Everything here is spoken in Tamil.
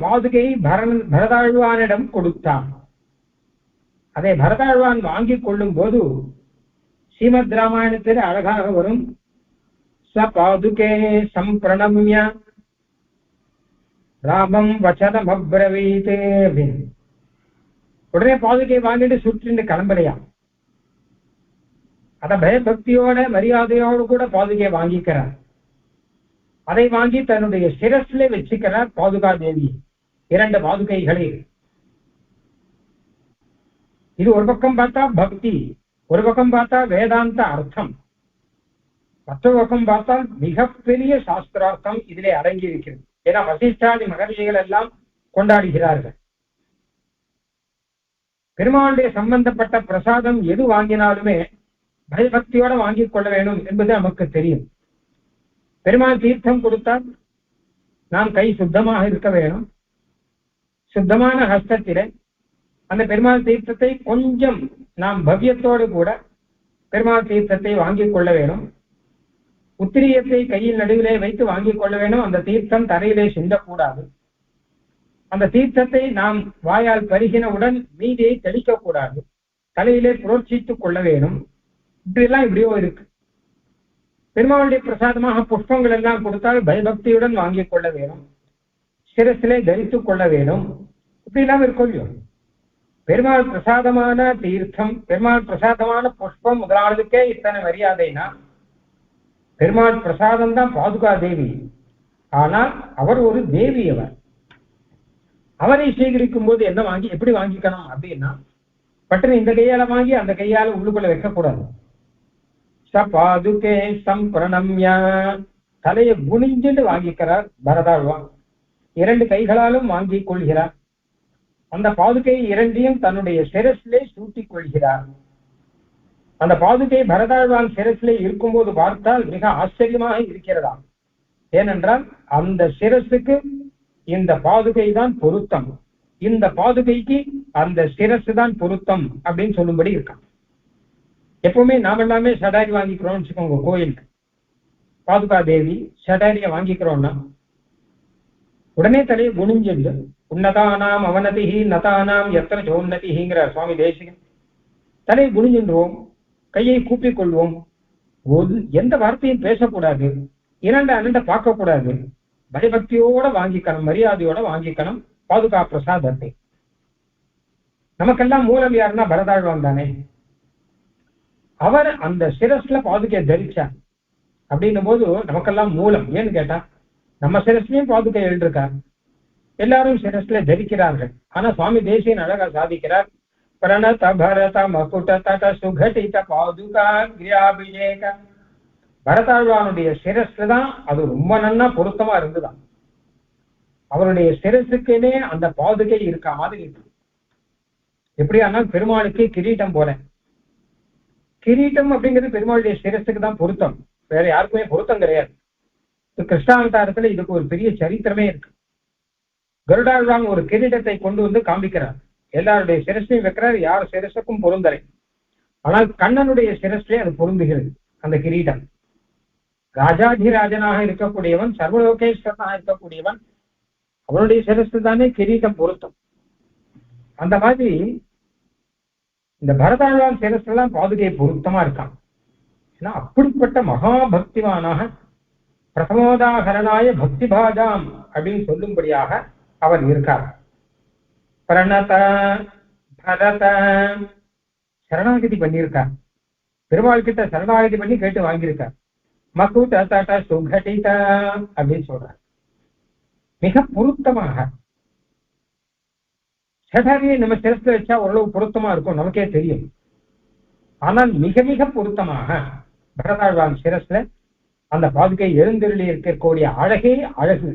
பாதுகையை பரன் பரதாழ்வானிடம் கொடுத்தான் அதை பரதாழ்வான் வாங்கி கொள்ளும் போது ஸ்ரீமத் ராமாயணத்தில் அழகாக வரும் ச பாதுகே சம்பிரணம்ய ராமம் வச்சனம் அப்ரவீதே அப்படின்னு உடனே பாதுகையை வாங்கிட்டு சுற்றின்னு கிளம்பலையா அத பயபக்தியோட மரியாதையோடு கூட பாதுகையை வாங்கிக்கிறார் அதை வாங்கி தன்னுடைய சிரஸ்ல வச்சுக்கிறார் பாதுகா தேவி இரண்டு பாதுகைகளில் இது ஒரு பக்கம் பார்த்தா பக்தி ஒரு பக்கம் பார்த்தா வேதாந்த அர்த்தம். மற்ற பக்கம் பார்த்தால் மிகப்பெரிய சாஸ்திரார்த்தம் இதிலே அடங்கி இருக்கிறது ஏன்னா வசிஷ்டாதி மகர்ஷிகள் எல்லாம் கொண்டாடுகிறார்கள். பெருமாளுடைய சம்பந்தப்பட்ட பிரசாதம் எது வாங்கினாலுமே பயபக்தியோட வாங்கிக் கொள்ள வேண்டும் என்பது நமக்கு தெரியும். பெருமாள் தீர்த்தம் கொடுத்தால் நாம் கை சுத்தமாக இருக்க வேணும் சுத்தமான ஹஸ்தத்திலே அந்த பெருமாள் தீர்த்தத்தை கொஞ்சம் நாம் பவ்யத்தோடு கூட பெருமாள் தீர்த்தத்தை வாங்கிக் கொள்ள வேணும். உத்திரியத்தை கையில் நடுவிலே வைத்து வாங்கிக் கொள்ள வேணும். அந்த தீர்த்தம் தரையிலே சிந்தக்கூடாது. அந்த தீர்த்தத்தை நாம் வாயால் பருகினவுடன் மீதியை தெளிக்கக்கூடாது. தலையிலே புரோட்சித்துக் கொள்ள வேணும். இப்படிலாம் இப்படியோ இருக்கு. பெருமாளுடைய பிரசாதமாக புஷ்பங்கள் எல்லாம் கொடுத்தால் பயபக்தியுடன் வாங்கிக் கொள்ள வேணும். சிரசிலே தரித்துக் கொள்ள வேணும். இப்படி எல்லாம் பெருமாள் பிரசாதமான தீர்த்தம் பெருமாள் பிரசாதமான புஷ்பம் முதலாளதுக்கே இத்தனை மரியாதைனா பெருமாள் பிரசாதம் தான் பாதுகா தேவி. ஆனால் அவர் ஒரு தேவி அவர். அவரை சேகரிக்கும் போது என்ன வாங்கி எப்படி வாங்கிக்கணும் அப்படின்னா பட்டுன்னு இந்த கையால வாங்கி அந்த கையால உள்ளுக்குள்ள வைக்கக்கூடாது. ச பாதுகே சம்பிரணம்யா தலையை குனிஞ்சுட்டு வாங்கிக்கிறார் பரதாழ்வான். இரண்டு கைகளாலும் வாங்கிக் கொள்கிறார். அந்த பாதுகை இரண்டையும் தன்னுடைய சிரசிலே சூட்டிக் கொள்கிறார். அந்த பாதுகை பரதாழ்வான் சிரசிலே இருக்கும்போது பார்த்தால் மிக ஆச்சரியமாக இருக்கிறதா ஏனென்றால் அந்த சிரசுக்கு இந்த பாதுகை தான் பொருத்தம். இந்த பாதுகைக்கு அந்த சிரசு தான் பொருத்தம் அப்படின்னு சொல்லும்படி இருக்கான் எப்பவுமே நாம எல்லாமே சடாரி வாங்கிக்கிறோம்னு வச்சுக்கோங்க கோயிலுக்கு. பாதுகா தேவி சடாரியை வாங்கிக்கிறோம்னா உடனே தலையை குனிஞ்சிருந்து உன்னதானாம் அவனதிஹி நதானாம் எத்தனை சோன்னதிஹிங்கிற சுவாமி தேசிகன். தலையை குனிஞ்சின்றோம் கையை கூப்பிக் கொள்வோம். ஒரு எந்த வார்த்தையும் பேசக்கூடாது. இரண்ட அனண்ட பார்க்கக்கூடாது. பயபக்தியோட வாங்கிக்கணும் மரியாதையோட வாங்கிக்கணும் பாதுகா பிரசாதத்தை நமக்கெல்லாம் மூலம் யாருன்னா பரதாழ்வான் தானே. அவர் அந்த சிரஸ்ல பாதுகையை தரிச்சார். அப்படின்னும் போது நமக்கெல்லாம் மூலம். ஏன்னு கேட்டா நம்ம சிரஸ்லயும் பாதுகை எழுதிருக்கார் எல்லாரும் சிரஸ்ல தரிக்கிறார்கள் ஆனா சுவாமி தேசியன் அழகா சாதிக்கிறார். பிரணத பரத மகுட தட சுகடித பாதுகா கிரியாபிஷேக. பரதாழ்வானுடைய சிரஸ்ல தான் அது ரொம்ப நன்னா பொருத்தமா இருந்துதான். அவருடைய சிரசுக்குன்னே அந்த பாதுகை இருக்கா மாதிரி இருக்கு. எப்படியானா பெருமாளுக்கு கிரீட்டம் போல. கிரீட்டம் அப்படிங்கிறது பெருமாளுடைய சிரசுக்கு தான் பொருத்தம். வேற யாருக்குமே பொருத்தம் கிடையாது. கிருஷ்ணாவதாரத்துல இதுக்கு ஒரு பெரிய சரித்திரமே இருக்கு. கருடாழ்வாங்க ஒரு கிரீடத்தை கொண்டு வந்து காண்பிக்கிறார். எல்லாருடைய சிரசையும் வைக்கிறார் யார் சிரசுக்கும் பொருந்தலை ஆனால் கண்ணனுடைய சிரஸ்லே அது பொருந்துகிறது அந்த கிரீடம். ராஜாதிராஜனாக இருக்கக்கூடியவன் சர்வலோகேஸ்வரனாக இருக்கக்கூடியவன் அவனுடைய சிரசு தானே கிரீடம் பொருத்தம். அந்த மாதிரி இந்த பரதாழ்வான் சிரஸ்லாம் பாதுகை பொருத்தமா இருக்கான். ஏன்னா அப்படிப்பட்ட மகாபக்திவானாக பிரதமோதாகரணாய பக்தி பாஜாம் அப்படின்னு சொல்லும்படியாக அவன் இருக்கார். பிரணத பரத சரணாகதி பண்ணியிருக்கார். பெருமாள் கிட்ட சரணாகதி பண்ணி கேட்டு வாங்கியிருக்கார். மகுட தட சுகடித அப்படின்னு சொல்றார். மிக பொருத்தமாக. சடாரியை நம்ம சிரத்துல வச்சா ஓரளவு பொருத்தமா இருக்கும் நமக்கே தெரியும். ஆனால் மிக மிக பொருத்தமாக பரதாழ்வான் சிரஸ்ல அந்த பாதுகை எழுந்தருளி இருக்கக்கூடிய அழகே அழகு.